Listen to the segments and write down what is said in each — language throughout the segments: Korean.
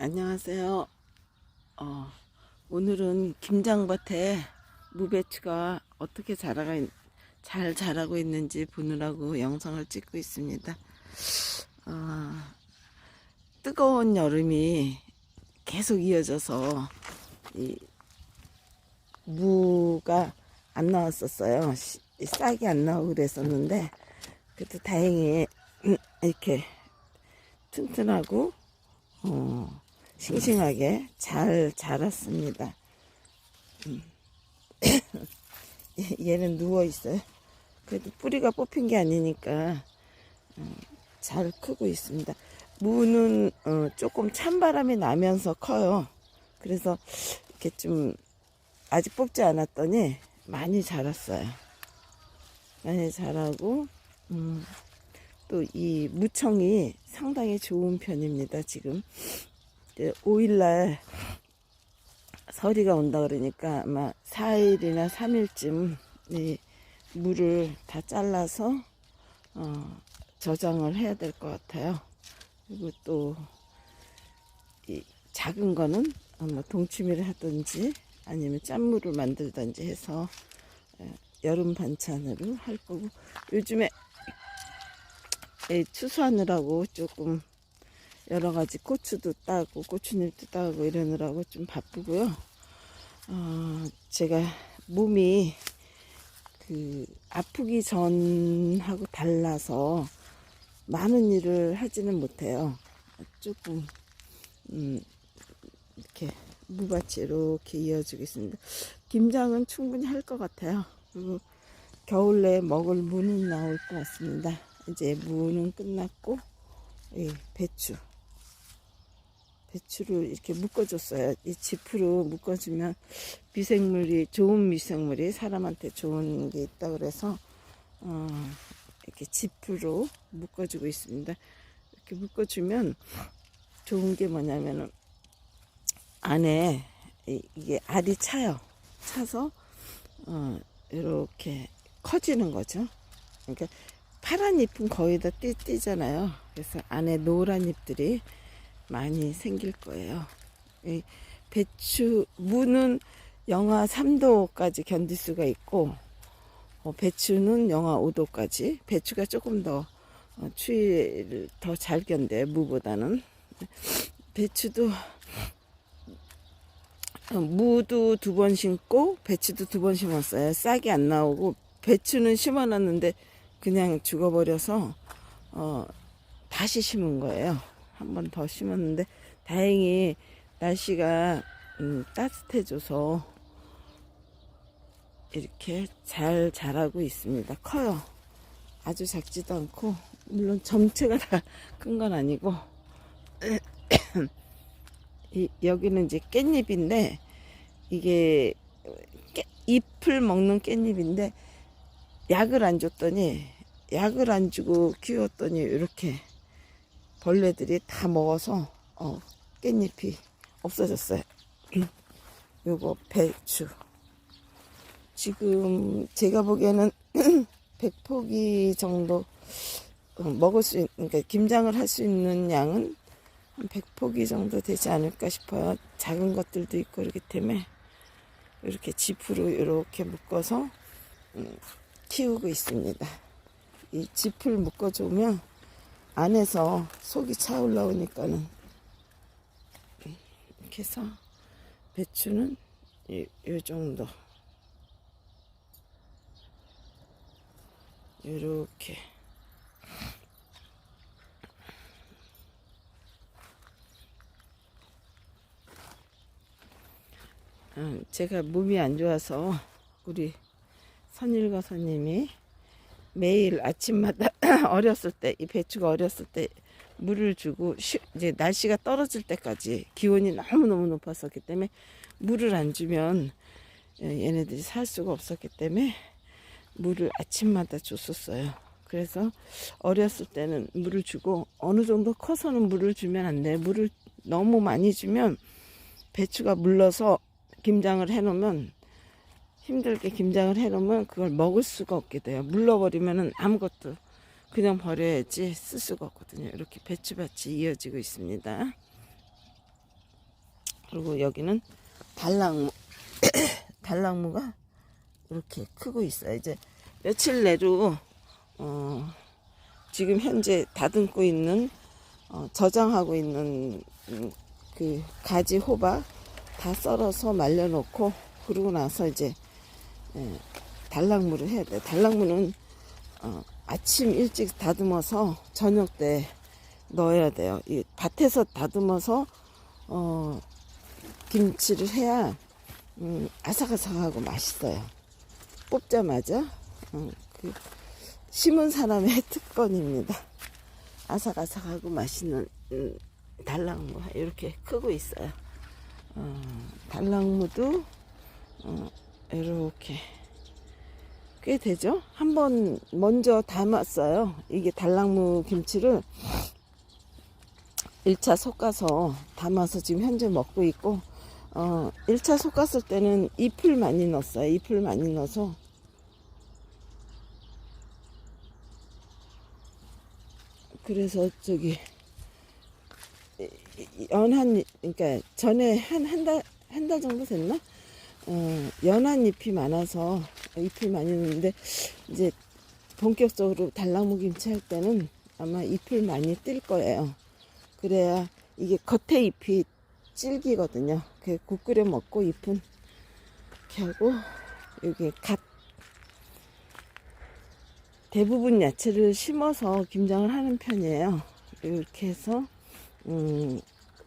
안녕하세요. 어, 오늘은 김장밭에 무배추가 어떻게 자라가 있- 잘 자라고 있는지 보느라고 영상을 찍고 있습니다. 어, 뜨거운 여름이 계속 이어져서 이 무가 안 나왔었어요. 씨- 싹이 안 나오고 그랬었는데 그래도 다행히 이렇게 튼튼하고 어, 싱싱하게 잘 자랐습니다. 음. 얘는 누워 있어요. 그래도 뿌리가 뽑힌 게 아니니까 음, 잘 크고 있습니다. 무는 어, 조금 찬바람이 나면서 커요. 그래서 이렇게 좀 아직 뽑지 않았더니 많이 자랐어요. 많이 자라고 음, 또 이 무청이 상당히 좋은 편입니다. 지금 5일날 서리가 온다 그러니까 아마 4일이나 3일쯤 이 물을 다 잘라서 어, 저장을 해야 될 것 같아요. 그리고 또 이 작은 거는 뭐 동치미를 하든지 아니면 짠물을 만들든지 해서 에, 여름 반찬으로 할 거고 요즘에 이 추수하느라고 조금 여러 가지 고추도 따고 고추잎도 따고 이러느라고 좀 바쁘고요. 어, 제가 몸이 그 아프기 전하고 달라서 많은 일을 하지는 못해요. 조금 음, 이렇게 무밭이 이렇게 이어지고 있습니다. 김장은 충분히 할 것 같아요. 그리고 겨울 내에 먹을 무는 나올 것 같습니다. 이제 무는 끝났고 이 배추 배추를 이렇게 묶어줬어요. 이 지프로 묶어주면 미생물이 좋은 미생물이 사람한테 좋은 게 있다 그래서 어, 이렇게 지프로 묶어주고 있습니다. 이렇게 묶어주면 좋은 게 뭐냐면은 안에 이- 이게 알이 차요. 차서 어, 이렇게 커지는 거죠. 그러니까 파란 잎은 거의 다 띄, 띄잖아요. 그래서 안에 노란 잎들이 많이 생길 거예요. 이 배추, 무는 영하 3도까지 견딜 수가 있고, 어, 배추는 영하 5도까지. 배추가 조금 더 어, 추위를 더 잘 견뎌요, 무보다는. 배추도, 어, 무도 두 번 심고, 배추도 두 번 심었어요. 싹이 안 나오고, 배추는 심어놨는데, 그냥 죽어버려서, 어, 다시 심은 거예요. 한 번 더 심었는데 다행히 날씨가 음, 따뜻해져서 이렇게 잘 자라고 있습니다. 커요. 아주 작지도 않고 물론 점체가 다 큰 건 아니고 이, 여기는 이제 깻잎인데 이게 깨, 잎을 먹는 깻잎인데 약을 안 줬더니 약을 안 주고 키웠더니 이렇게 벌레들이 다 먹어서 어, 깻잎이 없어졌어요. 요거 배추. 지금 제가 보기에는 100포기 정도 어, 먹을 수 있, 그러니까 김장을 할 수 있는 양은 한 100포기 정도 되지 않을까 싶어요. 작은 것들도 있고 그렇기 때문에 이렇게 지프로 이렇게 묶어서 음, 키우고 있습니다. 이 지프를 묶어주면 안에서 속이 차 올라오니까는. 이렇게 해서 배추는 이, 이 정도. 이렇게. 음, 제가 몸이 안 좋아서 우리 선일과 선님이 매일 아침마다 어렸을 때 이 배추가 어렸을 때 물을 주고 쉬- 이제 날씨가 떨어질 때까지 기온이 너무 너무 높았었기 때문에 물을 안 주면 예, 얘네들이 살 수가 없었기 때문에 물을 아침마다 줬었어요. 그래서 어렸을 때는 물을 주고 어느 정도 커서는 물을 주면 안 돼. 물을 너무 많이 주면 배추가 물러서 김장을 해놓으면 힘들게 김장을 해놓으면 그걸 먹을 수가 없게 돼요. 물러버리면은 아무것도 그냥 버려야지 쓸 수가 없거든요. 이렇게 배추밭이 이어지고 있습니다. 그리고 여기는 달랑무 달랑무가 이렇게 크고 있어요. 이제 며칠 내로 어, 지금 현재 다듬고 있는 어, 저장하고 있는 음, 그 가지 호박 다 썰어서 말려놓고 그러고 나서 이제 예, 달랑무를 해야 돼. 달랑무는 어, 아침 일찍 다듬어서 저녁 때 넣어야 돼요. 이 밭에서 다듬어서 어, 김치를 해야 음, 아삭아삭하고 맛있어요. 뽑자마자 음, 그 심은 사람의 특권입니다. 아삭아삭하고 맛있는 음, 달랑무 이렇게 크고 있어요. 어, 달랑무도 어, 이렇게 꽤 되죠? 한번 먼저 담았어요. 이게 달랑무 김치를 1차 솎아서 담아서 지금 현재 먹고 있고 어, 1차 솎았을 때는 잎을 많이 넣었어요. 잎을 많이 넣어서 그래서 저기 연한 그러니까 전에 한 한 달 한 달 정도 됐나? 어, 연한 잎이 많아서 잎을 많이 넣는데 이제 본격적으로 달랑무 김치 할 때는 아마 잎을 많이 뜰 거예요. 그래야 이게 겉에 잎이 질기거든요. 그국 끓여 먹고 잎은 이렇게 하고 여기 갓 대부분 야채를 심어서 김장을 하는 편이에요. 이렇게 해서 음,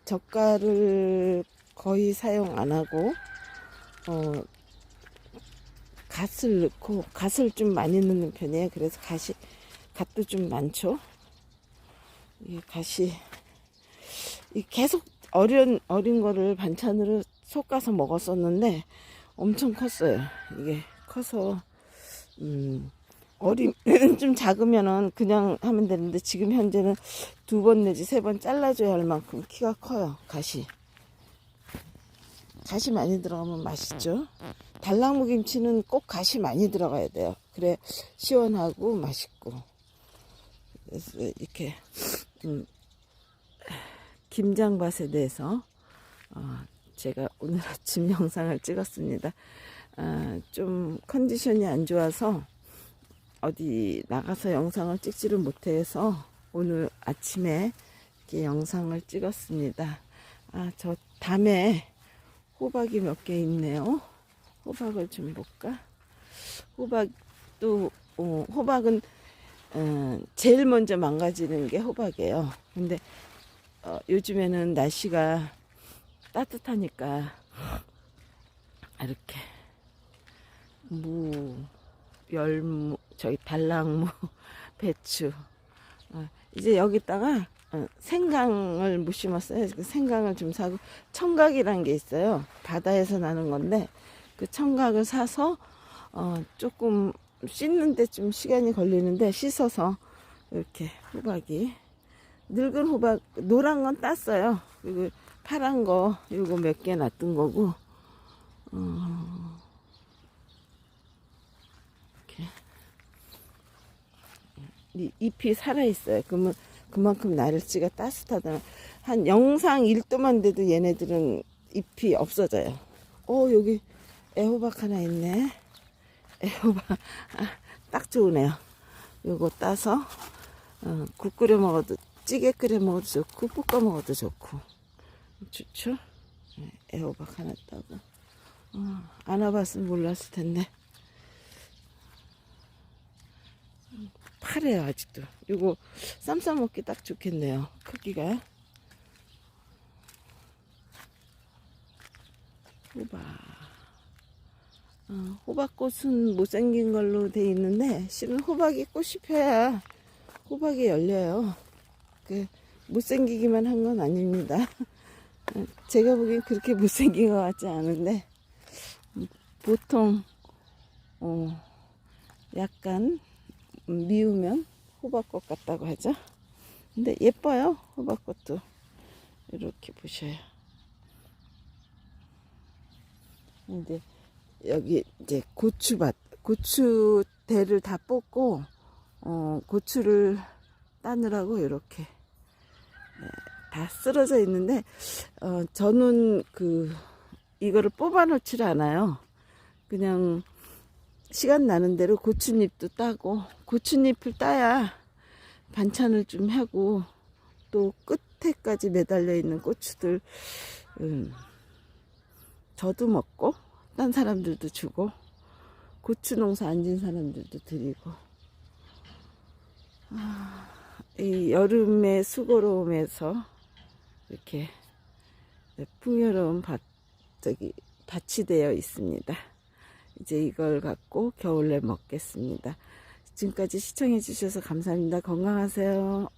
젓갈을 거의 사용 안 하고 어, 갓을 넣고 갓을 좀 많이 넣는 편이에요. 그래서 갓이 갓도 좀 많죠. 이 갓이 이 계속 어린 어린 거를 반찬으로 솎아서 먹었었는데 엄청 컸어요. 이게 커서 음, 어리 좀 작으면은 그냥 하면 되는데 지금 현재는 두 번 내지 세 번 잘라줘야 할 만큼 키가 커요. 갓이. 갓이 많이 들어가면 맛있죠. 달랑무 김치는 꼭 갓이 많이 들어가야 돼요. 그래 시원하고 맛있고. 그래서 이렇게 음, 김장밭에 대해서 어, 제가 오늘 아침 영상을 찍었습니다. 아, 좀 컨디션이 안 좋아서 어디 나가서 영상을 찍지를 못해서 오늘 아침에 이렇게 영상을 찍었습니다. 아, 저 담에 호박이 몇 개 있네요. 호박을 좀 볼까? 호박도, 어, 호박은, 어, 제일 먼저 망가지는 게 호박이에요. 근데, 어, 요즘에는 날씨가 따뜻하니까, 이렇게, 무, 열무, 저기 달랑무, 배추. 어, 이제 여기다가 어, 생강을 못 심었어요. 그 생강을 좀 사고 청각이란 게 있어요. 바다에서 나는 건데 그 청각을 사서 어, 조금 씻는데 좀 시간이 걸리는데 씻어서 이렇게 호박이 늙은 호박 노란 건 땄어요. 그리고 파란 거 이거 몇개 놔둔 거고 어, 이렇게 이 잎이 살아 있어요. 그러면 그만큼 날씨가 따뜻하다. 한 영상 1도만 돼도 얘네들은 잎이 없어져요. 어 여기 애호박 하나 있네. 애호박 아, 딱 좋으네요. 요거 따서 어, 국 끓여 먹어도 찌개 끓여 먹어도 좋고 볶아 먹어도 좋고 좋죠. 네, 애호박 하나 따고 어, 안 와봤으면 몰랐을 텐데. 파래요 아직도. 이거 쌈 싸 먹기 딱 좋겠네요 크기가. 호박. 어, 호박꽃은 못생긴 걸로 돼 있는데 실은 호박이 꽃이 펴야 호박이 열려요. 그 못생기기만 한 건 아닙니다. 어, 제가 보기엔 그렇게 못생긴 것 같지 않은데 음, 보통 어, 약간 미우면 호박꽃 같다고 하죠. 근데 예뻐요. 호박꽃도. 이렇게 보셔요. 이제 여기 이제 고추밭, 고추 대를 다 뽑고 어, 고추를 따느라고 이렇게 네, 다 쓰러져 있는데 어, 저는 그 이거를 뽑아 놓질 않아요. 그냥 시간 나는 대로 고추잎도 따고 고추잎을 따야 반찬을 좀 하고 또 끝에까지 매달려 있는 고추들 음, 저도 먹고 딴 사람들도 주고 고추 농사 앉은 사람들도 드리고 아, 이 여름의 수고로움에서 이렇게 풍요로운 밭 저기 밭이 되어 있습니다. 이제 이걸 갖고 겨울에 먹겠습니다. 지금까지 시청해 주셔서 감사합니다. 건강하세요.